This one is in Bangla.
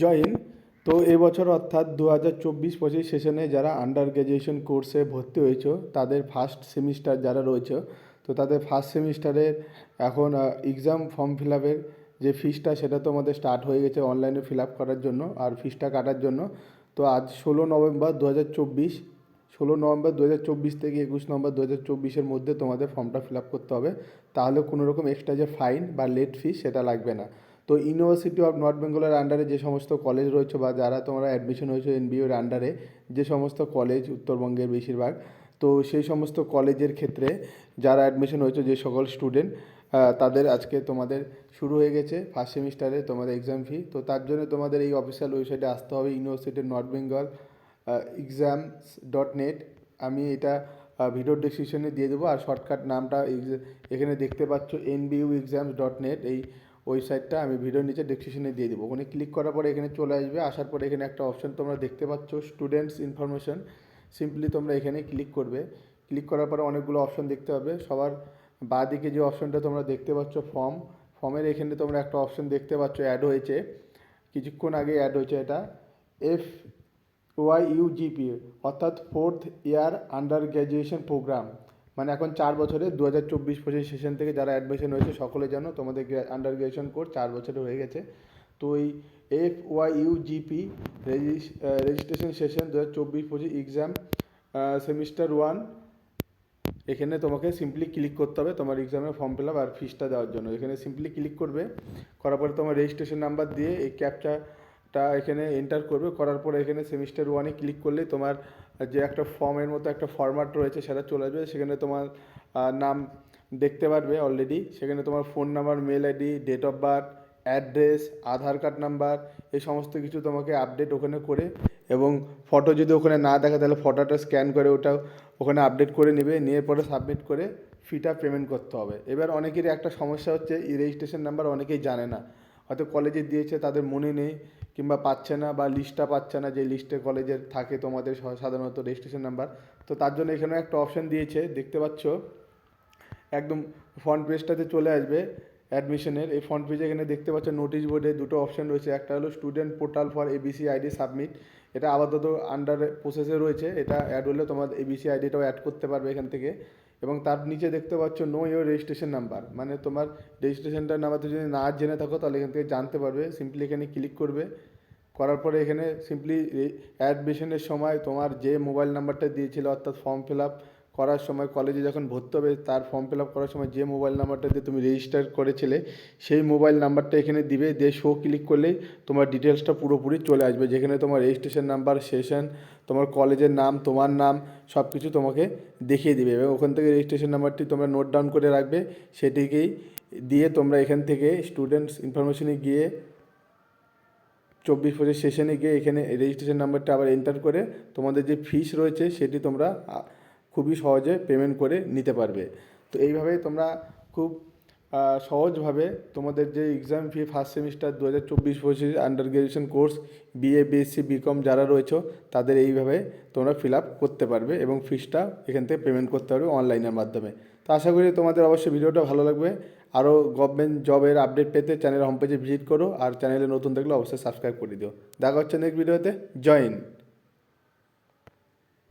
জয় হিন্দ তো এবছর অর্থাৎ দু হাজার চব্বিশ পঁচিশ সেশনে যারা আন্ডার গ্র্যাজুয়েশন কোর্সে ভর্তি হয়েছে, তাদের ফার্স্ট সেমিস্টার যারা রয়েছে, তো তাদের ফার্স্ট সেমিস্টারের এখন এক্সাম ফর্ম ফিল আপের যে ফিসটা সেটা তো আমাদের স্টার্ট হয়ে গেছে অনলাইনে ফিল আপ করার জন্য আর ফিসটা কাটার জন্য। তো আজ ষোলো নভেম্বর দু হাজার চব্বিশ, ষোলো নভেম্বর দু হাজার চব্বিশ থেকে একুশ নভেম্বর দু হাজার চব্বিশের মধ্যে তোমাদের ফর্মটা ফিল আপ করতে হবে। তাহলে কোনো রকম এক্সট্রা যে ফাইন বা লেট ফিস সেটা লাগবে না। তো ইউনিভার্সিটি অফ নর্থ বেঙ্গলের আন্ডারে যে সমস্ত কলেজ রয়েছে বা যারা তোমরা অ্যাডমিশন হয়েছে এনবিওর আন্ডারে যে সমস্ত কলেজ উত্তরবঙ্গের বেশিরভাগ, তো সেই সমস্ত কলেজের ক্ষেত্রে যারা অ্যাডমিশন হয়েছে যে সকল স্টুডেন্ট তাদের আজকে তোমাদের শুরু হয়ে গেছে ফার্স্ট সেমিস্টারে তোমাদের এক্সাম ফি তো তার জন্য তোমাদের এই অফিসিয়াল ওয়েবসাইটে আসতে হবে university North Bengal exams dot net আমি এটা ভিডিও ডিসক্রিপশনে দিয়ে দেবো আর শর্টকাট নামটা এখানে দেখতে পাচ্ছ এনবিইউ এক্সামস ডট নেট এই ওয়েবসাইটটা আমি ভিডিওর নিচে ডিসক্রিপশনে দিয়ে দেবো। ওখানে ক্লিক করার পরে এখানে চলে আসবে, আসার পরে এখানে একটা অপশন তোমরা দেখতে পাচ্ছ স্টুডেন্টস ইনফরমেশন সিম্পলি তোমরা এখানে ক্লিক করবে। ক্লিক করার পরে অনেকগুলো অপশন দেখতে পাবে। সবার বাঁ দিকে যে অপশনটা তোমরা দেখতে পাচ্ছ ফর্ম ফর্মের এখানে তোমরা একটা অপশন দেখতে পাচ্ছ অ্যাড হয়েছে। কিছুক্ষণ আগে অ্যাড হয়েছে এটা। এফ ওয়াই ইউজিপি অর্থাৎ fourth year under graduation programme মানে এখন চার বছরে দু হাজার চব্বিশ, পঁচিশ সেশন থেকে যারা অ্যাডমিশন হয়েছে সকলে জানো তোমাদের আন্ডার গ্র্যাজুয়েশন কোর্স চার বছরে হয়ে গেছে। তো এই F Y UGP registration session দু হাজার চব্বিশ, পঁচিশ এক্সাম সেমিস্টার ওয়ান এখানে তোমাকে সিম্পলি ক্লিক করতে হবে। তোমার এক্সামের ফর্ম ফিল আপ আর ফিসটা দেওয়ার জন্য। এখানে সিম্পলি ক্লিক করবে। করার পরে তোমার রেজিস্ট্রেশন নাম্বার দিয়ে এই ক্যাপচাটা এখানে এন্টার করবে, করার পরে এখানে সেমিস্টার ওয়ানে ক্লিক করলে তোমার যে একটা ফর্মের মতো একটা ফরম্যাট রয়েছে সেটা চলে আসবে। সেখানে তোমার নাম দেখতে পারবে অলরেডি সেখানে তোমার phone number mail ID date of birth address Aadhaar card number এই সমস্ত কিছু তোমাকে আপডেট ওখানে করে এবং ফটো যদি ওখানে না দেখা তাহলে ফটোটা স্ক্যান করে ওটাও ওখানে আপডেট করে নেবে। নিয়ে পরে সাবমিট করে ফিটা পেমেন্ট করতে হবে। এবার অনেকেরই একটা সমস্যা হচ্ছে, এই রেজিস্ট্রেশন নাম্বার অনেকেই জানে না। হয়তো কলেজে দিয়েছে, তাদের মনে নেই। কিংবা পাচ্ছে না বা লিস্টটা পাচ্ছে না, যে লিস্টে কলেজের থাকে তোমাদের সাধারণত রেজিস্ট্রেশন নাম্বার তো তার জন্য এখানে একটা অপশন দিয়েছে। দেখতে পাচ্ছ? একদম ফ্রন্ট পেজটাতে চলে আসবে অ্যাডমিশনের এই ফ্রন্ট পেজে এখানে দেখতে পাচ্ছ নোটিশ বোর্ডে দুটো অপশন রয়েছে। একটা হলো student portal for ABC ID submit এটা আপাতত আন্ডার প্রসেসে রয়েছে। এটা অ্যাড হলে তোমার এবিসি আইডিটাও অ্যাড করতে পারবে এখান থেকে। এবং তার নিচে দেখতে পাচ্ছ নো ইয়োর রেজিস্ট্রেশন নাম্বার মানে তোমার রেজিস্ট্রেশনটার নাম্বার যদি না জেনে থাকো তাহলে এখান থেকে জানতে পারবে সিম্পলি এখানে ক্লিক করবে, করার পরে এখানে সিম্পলি অ্যাডমিশনের সময় তোমার যে মোবাইল নাম্বারটা দিয়েছিলো অর্থাৎ ফর্ম ফিল আপ করার সময় কলেজে যখন ভর্তি হবে, তার ফর্ম ফিল আপ করার সময় যে মোবাইল নাম্বারটা দিয়ে তুমি রেজিস্টার করেছিলে, সেই মোবাইল নাম্বারটা এখানে দিবে। দিয়ে শো ক্লিক করলেই তোমার ডিটেলসটা পুরোপুরি চলে আসবে। যেখানে তোমার রেজিস্ট্রেশন নাম্বার সেশন তোমার কলেজের নাম, তোমার নাম সব কিছু তোমাকে দেখিয়ে দিবে। এবং ওখান থেকে রেজিস্ট্রেশন নাম্বারটি তোমরা নোট ডাউন করে রাখবে। সেটিকেই দিয়ে তোমরা এখান থেকে স্টুডেন্টস ইনফরমেশনে গিয়ে, চব্বিশ পঁচিশ সেশনে গিয়ে এখানে রেজিস্ট্রেশন নাম্বারটা আবার এন্টার করে তোমাদের যে ফিস রয়েছে, সেটি তোমরা খুবই সহজে পেমেন্ট করে নিতে পারবে। তো এইভাবে তোমরা খুব সহজভাবে তোমাদের যে এক্সাম ফি ফার্স্ট সেমিস্টার দু হাজার চব্বিশ পঁচিশ under graduation course BA BSc BCom যারা রয়েছে, তাদের এইভাবে তোমরা ফিল আপ করতে পারবে এবং ফিসটা এখান থেকে পেমেন্ট করতে পারবে অনলাইনের মাধ্যমে। তো আশা করি তোমাদের অবশ্যই ভিডিওটা ভালো লাগবে। আরও গভর্নমেন্ট জবের আপডেট পেতে চ্যানেল হোম পেজে ভিজিট করো, আর চ্যানেলে নতুন থাকলে অবশ্যই সাবস্ক্রাইব করে দিও। দেখা হচ্ছে নেক্সট ভিডিওতে জয়েন